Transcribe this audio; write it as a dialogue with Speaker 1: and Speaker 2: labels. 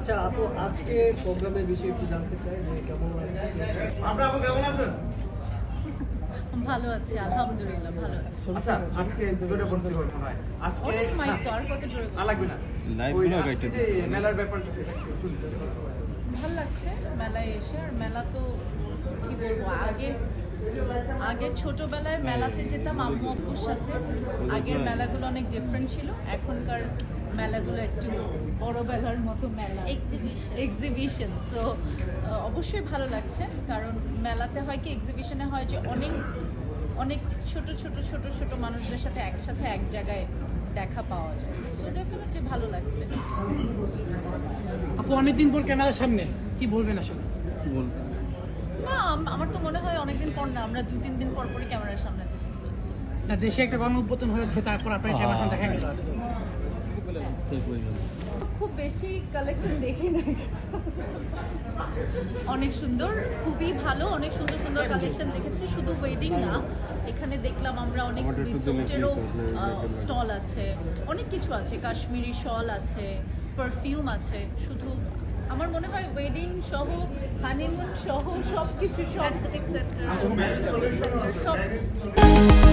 Speaker 1: আচ্ছা আপু আজকে প্রোগ্রামের বিষয়ে একটু জানতে চাই যে কেমন লাগছে
Speaker 2: আমরা আপু কেমন আছেন?
Speaker 3: ভালো আছি আলহামদুলিল্লাহ ভালো আছি।
Speaker 2: আচ্ছা আজকে জোরে বলতে হবে মনে হয়। আজকে
Speaker 3: অনেক মাইক
Speaker 2: না,
Speaker 3: তো আর কত জোরে
Speaker 2: আর লাগবে না।
Speaker 4: Live
Speaker 2: ওই
Speaker 4: গাইতে
Speaker 2: মেলার ব্যাপার
Speaker 3: ভালো লাগছে মেলায় এসে আর মেলা তো কি বলব আগে আগে ছোটবেলায় মেলাতে যেতাম আম্মু আব্বুর সাথে। আগের মেলাগুলো অনেক ডিফারেন্ট ছিল। এখনকার মেলাগুলো একটু বড় বেলার মতো মেলা।
Speaker 5: এক্সিবিশন
Speaker 3: এক্সিবিশন সো অবশ্যই ভালো লাগছে। কারণ মেলাতে হয় কি এক্সিবিশনে হয় যে অনেক অনেক ছোট ছোট ছোট ছোট মানুষদের সাথে একসাথে এক জায়গায় দেখা পাওয়া যায়। সো ডেফিনেটলি ভালো লাগছে।
Speaker 6: আপু অনেকদিন পর ক্যামেরার সামনে। কি বলবেন আসলে?
Speaker 4: বল
Speaker 3: না আমার তো মনে হয় অনেকদিন পর না আমরা দুই তিন দিন পর পরই ক্যামেরার সামনে
Speaker 6: না দেশে একটা গণ উদ্বোধন হয়েছে তারপর আপনার ক্যামেরার সামনে দেখা গেল।
Speaker 3: খুব বেশি কালেকশন দেখি নাই। অনেক সুন্দর খুবই ভালো অনেক সুন্দর সুন্দর কালেকশন দেখেছি শুধু ওয়েডিং না এখানে দেখলাম আমরা অনেক রিসোর্টেরও স্টল আছে অনেক কিছু আছে কাশ্মীরি শল আছে পারফিউম আছে শুধু আমার মনে হয় ওয়েডিং সহ হানিমুন সহ সব কিছু সব
Speaker 5: অ্যাস্থেটিক সেক্টর
Speaker 3: সব